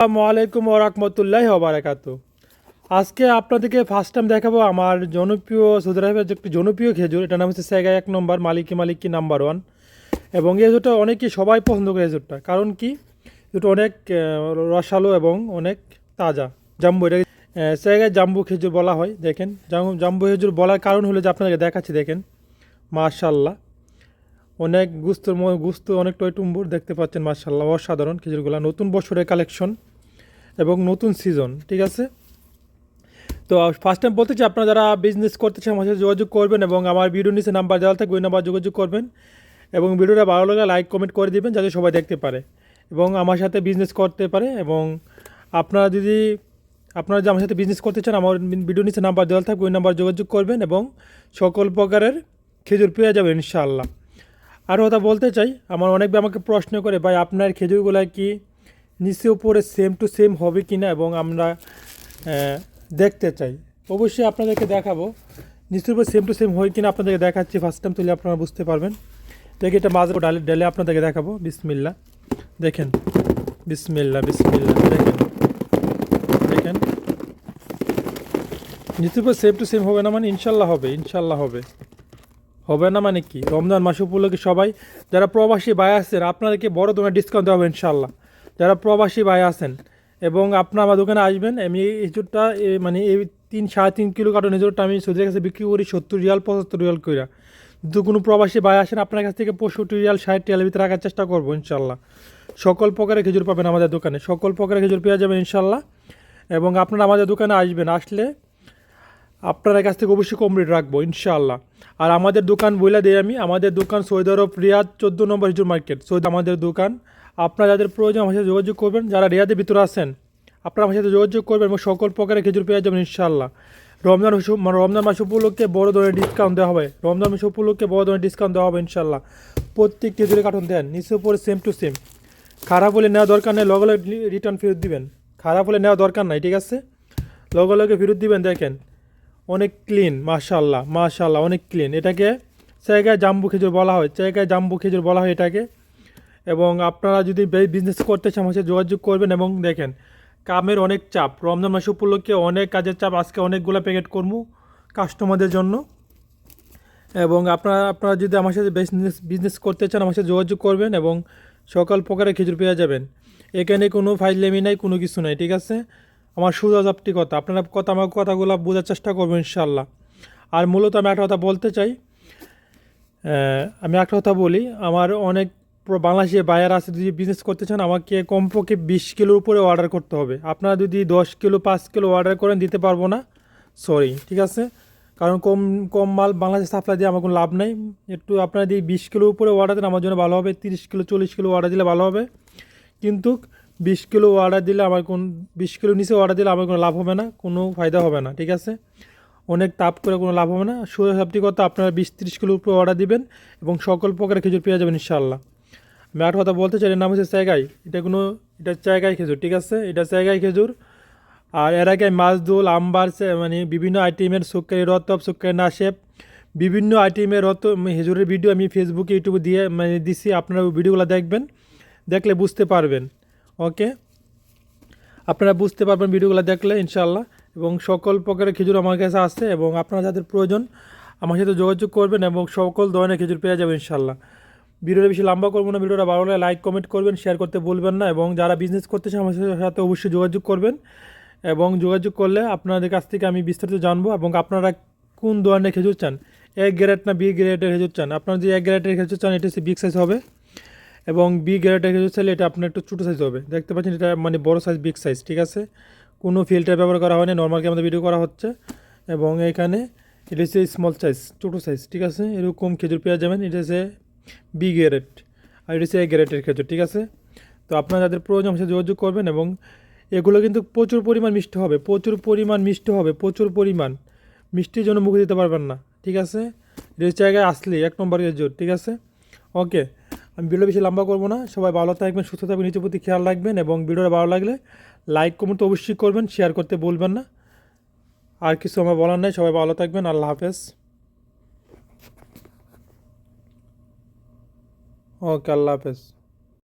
আসসালামু আলাইকুম ওরহমতুল্লাহ ওবরাকাত আজকে আপনাদেরকে ফার্স্ট টাইম দেখাবো আমার জনপ্রিয় সৌদি আরবের যে একটি জনপ্রিয় খেজুর, এটার নাম হচ্ছে সেগা এক নম্বর, মালিকি মালিকি নাম্বার ওয়ান এবং এই খেজুরটা অনেকেই সবাই পছন্দ করে এই কারণ কি? এটা অনেক রসালো এবং অনেক তাজা। জাম্বু এটা সেগায় জাম্বু খেজুর বলা হয়, দেখেন। জাম্বু- খেজুর বলার কারণ হলো যে আপনাদেরকে দেখাচ্ছি, দেখেন। মাশাল্লাহ অনেক গুস্তর গুস্ত, অনেক টয় টুম্বুর দেখতে পাচ্ছেন মার্শাল্লাহ অসাধারণ খেজুরগুলো। নতুন বছরের কালেকশন এবং নতুন সিজন ঠিক আছে? তো ফার্স্ট টাইম বলতে চাই, আপনারা যারা বিজনেস করতে চান, আমার সাথে যোগাযোগ করবেন এবং আমার ভিডিও নিচে নাম্বার দেওয়া থাকবে, ওই নাম্বার যোগাযোগ করবেন। এবং ভিডিওটা ভালো লাগলে লাইক কমেন্ট করে দিবেন, যাতে সবাই দেখতে পারে। এবং আমার সাথে বিজনেস করতে পারে এবং আপনারা যদি, আপনারা যে আমার সাথে বিজনেস করতে চান, আমার ভিডিও নিচে নাম্বার দেওয়া থাকবে, ওই নাম্বার যোগাযোগ করবেন এবং সকল প্রকারের খেজুর পেয়ে যাবেন, ইনশাআল্লাহ। আরও কথা বলতে চাই, আমার অনেকে আমাকে প্রশ্ন করে, ভাই, আপনার খেজুরগুলো কি নিচে উপরে সেম টু সেম হবে কি না এবং আমরা দেখতে চাই। অবশ্যই আপনাদেরকে দেখাবো। নিচের উপর সেম টু সেম হয় কিনা আপনাদেরকে দেখাচ্ছি। ফার্স্ট টাইম তুলে আপনারা বুঝতে পারবেন। দেখি এটা মাঝে ডালে ডালে আপনাদেরকে দেখাবো। বিসমিল্লা দেখেন। বিসমিল্লা বিসমিল্লা দেখেন। দেখেন। নিচের উপর সেম টু সেম হবে না মানে ইনশাল্লাহ হবে ইনশাল্লাহ হবে। হবে না মানে কি? রমজান মাস উপলক্ষে সবাই, যারা প্রবাসী ভাই আছেন, আপনাদেরকে বড় ধরনের ডিসকাউন্ট দেওয়া হবে ইনশাল্লাহ। যারা প্রবাসী ভাই আছেন এবং আপনার আমার দোকানে আসবেন, আমি এই ইঁচুরটা মানে এই তিন, সাড়ে তিন কিলো কার্টন ইঁচুরটা আমি সুদের কাছে বিক্রি করি সত্তর রিয়াল, পঁচাত্তর রিয়াল কইরা। যদি কোনো প্রবাসী ভাই আসেন, আপনার কাছ থেকে পঁয়ষট্টি রিয়াল, ষাট রিয়ালের ভিতরে রাখার চেষ্টা করব, ইনশাল্লাহ। সকল প্রকারের খেজুর পাবেন আমাদের দোকানে, সকল প্রকারের খেজুর পেয়ে যাবেন, ইনশাল্লাহ। এবং আপনারা আমাদের দোকানে আসবেন, আসলে আপনার কাছ থেকে অবশ্যই কমপ্লিট রাখব ইনশাআল্লাহ আর আমাদের দোকান বলে দিই আমি, আমাদের দোকান সৌদি আরব রিয়াদ, চোদ্দ নম্বর হিজুর মার্কেট। সৌদি আমাদের দোকান আপনারা যাদের প্রয়োজন আমার সাথে যোগাযোগ করবেন, যারা রিয়াদের ভিতরে আছেন, আপনারা আমার সাথে যোগাযোগ করবেন এবং সকল প্রকারের খেজুর পেয়ে যাবেন ইনশাআল্লাহ। রমজান মানে রমজান মাস উপলক্ষে বড় ধরনের ডিসকাউন্ট দেওয়া হবে। রমজান মাস উপলক্ষে বড় ধরনের ডিসকাউন্ট দেওয়া হবে ইনশাল্লাহ প্রত্যেক খেজুরের কার্টন দেন, নিচে উপরে সেম টু সেম খারাপ হলে নেওয়া দরকার নেই, লগে লগে রিটার্ন ফেরত দিবেন। খারাপ হলে নেওয়া দরকার নাই, ঠিক আছে? লগে লগে ফেরত দিবেন, দেখেন। অনেক ক্লিন মাশাল্লাহ মাশাল্লাহ অনেক ক্লিন এটাকে জায়গায় জাম্বু খেজুর বলা হয় জায়গায় জাম্বু খেজুর বলা হয় এটাকে। এবং আপনারা যদি বিজনেস করতে চান আমার যোগাযোগ করবেন এবং দেখেন, কামের অনেক চাপ। রমজান মাস উপলক্ষে অনেক কাজের চাপ। আজকে অনেকগুলো প্যাকেট করব কাস্টমারদের জন্য। এবং আপনারা আপনারা যদি আমার সাথে বিজনেস বিজনেস করতে চান আমার সাথে যোগাযোগ করবেন এবং সকল প্রকারের খেজুর পেয়ে যাবেন। এখানে কোনো ফাইজলেমি নাই, কোনো কিছু নাই, ঠিক আছে? আমার সুজাজাপটি কথা। আপনারা কথা আমার কথাগুলো বোঝার চেষ্টা করবেন ইনশাল্লাহ আর মূলত আমি একটা কথা বলতে চাই। আমি একটা কথা বলি। আমার অনেক বাংলাদেশি বায়ার আছে যদি বিজনেস করতে চান, আমাকে কমপক্ষে বিশ কিলোর উপরে অর্ডার করতে হবে। আপনারা যদি দশ কিলো, পাঁচ কিলো অর্ডার করেন, দিতে পারব না। সরি ঠিক আছে? কারণ কম কম মাল বাংলাদেশ সাপ্লাই দিয়ে আমার কোনো লাভ নাই। একটু আপনারা যদি বিশ কিলো উপরে অর্ডার দেন, আমার জন্য ভালো হবে। তিরিশ কিলো, চল্লিশ কিলো অর্ডার দিলে ভালো হবে। কিন্তু বিশ কিলো অর্ডার দিলে আমার কোন, বিশ কিলো নিচে অর্ডার দিলে আমার কোনো লাভ হবে না, কোনো ফায়দা হবে না, ঠিক আছে? অনেক তাপ করে কোনো লাভ হবে না। সোজা সাপটি কথা, আপনারা বিশ, তিরিশ কিলোর উপরে অর্ডার দিবেন এবং সকল প্রকারের খেজুর পেয়ে যাবেন ইনশাল্লাহ আমি একটা কথা বলতে চাই, এর নাম হচ্ছে জায়গায় এটা কোনো, এটা জায়গায় খেজুর, ঠিক আছে? এটা জায়গায় খেজুর। আর এর আগে মাছদুল আম্বার মানে বিভিন্ন আইটেমের সুক্কারি রতব সুক্কারি নাশেপ বিভিন্ন আইটেমের রত হেজুরের ভিডিও আমি ফেসবুকে ইউটিউবে দিয়ে মানে দিছি, আপনারা ভিডিওগুলো দেখবেন। দেখলে বুঝতে পারবেন, ওকে? আপনারা বুঝতে পারবেন ভিডিওগুলো দেখলে ইনশাল্লাহ এবং সকল প্রকারের খেজুর আমার কাছে আসছে এবং আপনারা যাদের প্রয়োজন, আমার সাথে যোগাযোগ করবেন, এবং সকল ধরনের খেজুর পেয়ে যাবেন ইনশাল্লাহ ভিডিওটা বেশি লম্বা করব না, ভিডিওটা ভালো লাগলে লাইক কমেন্ট করবেন শেয়ার করতে বলবেন না এবং যারা বিজনেস করতে চান আমার সাথে অবশ্যই যোগাযোগ করবেন এবং যোগাযোগ করলে আপনাদের কাছ থেকে আমি বিস্তারিত জানব এবং আপনারা কোন ধরনের খেজুর চান? এ গ্রেড না বি গ্রেডের খেজুর চান? আপনারা যদি এক গ্রেডের খেজুর চান, এটা হচ্ছে বিগ সাইজ হবে এবং বি গ্রেডের খেজুর চাইলে এটা আপনার একটু ছোটো সাইজ হবে। দেখতে পাচ্ছেন এটা মানে বড় সাইজ বিগ সাইজ ঠিক আছে? কোনো ফিল্টার ব্যবহার করা হয়নি নর্মাল আমাদের ভিডিও করা হচ্ছে এবং এখানে এটা হচ্ছে স্মল সাইজ ছোটো সাইজ ঠিক আছে? এরকম খেজুর পেয়ে যাবেন, এটা হচ্ছে বি গ্রেড আর এটা হচ্ছে এ খেজুর ঠিক আছে? তো আপনারা যাদের প্রয়োজন সাথে যোগাযোগ করবেন এবং এগুলো কিন্তু প্রচুর পরিমাণ মিষ্টি হবে, প্রচুর পরিমাণ মিষ্টি হবে, প্রচুর পরিমাণ। মিষ্টির জন্য মুখে দিতে পারবেন না, ঠিক আছে? রেস জায়গায় আসলে এক নম্বর খেজুর ঠিক আছে? ওকে আমি ভিডিও বেশি লম্বা করব না, সবাই ভালো থাকবেন, সুস্থ থাকবেন, নিজের প্রতি খেয়াল রাখবেন এবং ভিডিওটা ভালো লাগলে লাইক কমেন্ট তো অবশ্যই করবেন শেয়ার করতে বলবেন না। আর কিছু আমার বলার নাই, সবাই ভালো থাকবেন, আল্লাহ হাফেজ। ওকে আল্লাহ হাফেজ।